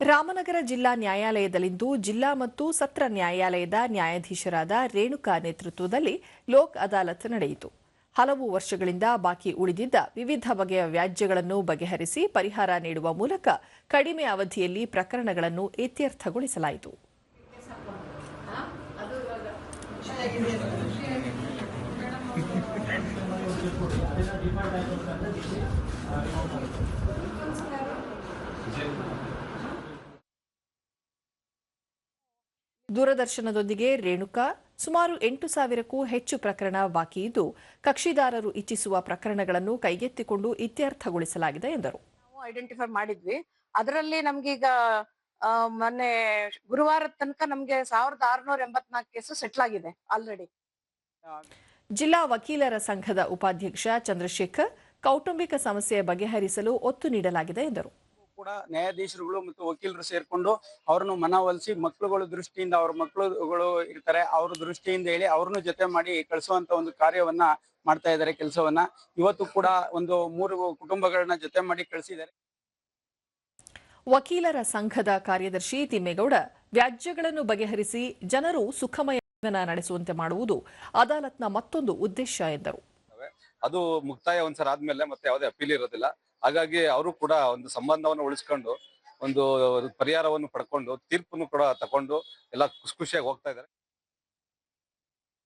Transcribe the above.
ರಾಮನಗರ ಜಿಲ್ಲಾ ನ್ಯಾಯಾಲಯದಲ್ಲಿಂದು ಜಿಲ್ಲಾ ಮತ್ತು ಸತ್ರ ನ್ಯಾಯಾಲಯದ ನ್ಯಾಯಾಧೀಶರಾದ ರೇಣುಕಾ ನೇತೃತ್ವದಲ್ಲಿ ಲೋಕ್ ಅದಾಲತ್ ನಡೆಯಿತು. ಹಲವು ವರ್ಷಗಳಿಂದ ಬಾಕಿ ಉಳಿದಿದ್ದ ವಿವಿಧ ಬಗೆಯ ವ್ಯಾಜ್ಯಗಳನ್ನು ಬಗೆಹರಿಸಿ ಪರಿಹಾರ ನೀಡುವ ಮೂಲಕ ಕಡಿಮೆ ಅವಧಿಯಲ್ಲಿ ಪ್ರಕರಣಗಳನ್ನು ಇತ್ಯರ್ಥಗೊಳಿಸಲಾಯಿತು. ದೂರದರ್ಶನದೊಂದಿಗೆ ರೇಣುಕಾ ಸುಮಾರು ಎಂಟು ಸಾವಿರಕ್ಕೂ ಹೆಚ್ಚು ಪ್ರಕರಣ ಬಾಕಿ ಇದ್ದು ಕಕ್ಷಿದಾರರು ಇಚ್ಛಿಸುವ ಪ್ರಕರಣಗಳನ್ನು ಕೈಗೆತ್ತಿಕೊಂಡು ಇತ್ಯರ್ಥಗೊಳಿಸಲಾಗಿದೆ ಎಂದರು. ನಾವು ಐಡೆಂಟಿಫೈ ಮಾಡಿದ್ವಿ. ಅದರಲ್ಲಿ ನಮ್ಗೀಗ ಮೊನ್ನೆ ಗುರುವಾರದ ತನಕ ನಮ್ಗೆ ಸಾವಿರದ ಆರುನೂರ ಎಂಬತ್ನಾಲ್ಕು ಕೇಸು ಸೆಟ್ಲ್ ಆಗಿದೆ ಆಲ್ರೆಡಿ ಜಿಲ್ಲಾ ವಕೀಲರ ಸಂಘದ ಉಪಾಧ್ಯಕ್ಷ ಚಂದ್ರಶೇಖರ್ ಕೌಟುಂಬಿಕ ಸಮಸ್ಯೆ ಬಗೆಹರಿಸಲು ಒತ್ತು ನೀಡಲಾಗಿದೆ ಎಂದರು. ಕೂಡ ನ್ಯಾಯಾಧೀಶರುಗಳು ಮತ್ತು ವಕೀಲರು ಸೇರ್ಕೊಂಡು ಅವ್ರನ್ನು ಮನವೊಲಿಸಿ ಮಕ್ಕಳುಗಳ ದೃಷ್ಟಿಯಿಂದ ಅವ್ರ ಮಕ್ಕಳುಗಳು ಇರ್ತಾರೆ ಅವ್ರ ದೃಷ್ಟಿಯಿಂದ ಹೇಳಿ ಅವ್ರನ್ನು ಜೊತೆ ಮಾಡಿ ಕಳಿಸುವಂತ ಒಂದು ಕಾರ್ಯವನ್ನ ಮಾಡ್ತಾ ಇದ್ದಾರೆ ಕೆಲಸವನ್ನ. ಇವತ್ತು ಕೂಡ ಒಂದು ಮೂರು ಕುಟುಂಬಗಳನ್ನ ಜೊತೆ ಮಾಡಿ ಕಳಿಸಿದ್ದಾರೆ. ವಕೀಲರ ಸಂಘದ ಕಾರ್ಯದರ್ಶಿ ತಿಮ್ಮೇಗೌಡ ವ್ಯಾಜ್ಯಗಳನ್ನು ಬಗೆಹರಿಸಿ ಜನರು ಸುಖಮಯ ಜೀವನ ನಡೆಸುವಂತೆ ಮಾಡುವುದು ಅದಾಲತ್ನ ಮತ್ತೊಂದು ಉದ್ದೇಶ ಎಂದರು. ಅದು ಮುಕ್ತಾಯ ಒಂದ್ಸಲ ಆದ್ಮೇಲೆ ಮತ್ತೆ ಯಾವುದೇ ಅಪೀಲ್ ಇರೋದಿಲ್ಲ. ಹಾಗಾಗಿ ಅವರು ಕೂಡ ಒಂದು ಸಂಬಂಧವನ್ನು ಉಳಿಸ್ಕೊಂಡು, ಒಂದು ಪರಿಹಾರವನ್ನು ಪಡ್ಕೊಂಡು, ತೀರ್ಪನ್ನು ಕೂಡ ತಕೊಂಡು ಎಲ್ಲ ಖುಷಿ ಖುಷಿಯಾಗಿ ಹೋಗ್ತಾ ಇದ್ದಾರೆ.